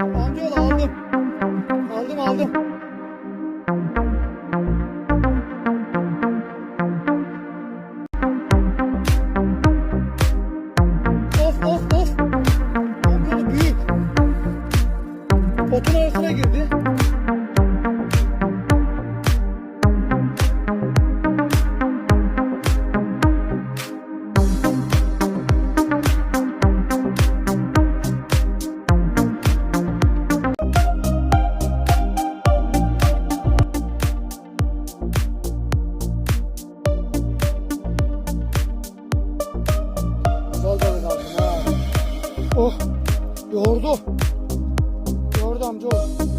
Amcaoğlu aldım. Aldım aldım. Of of of. Amcaoğlu büyük. Otun arasına girdi. Oh. Yordu. Yordu amcaoğlu.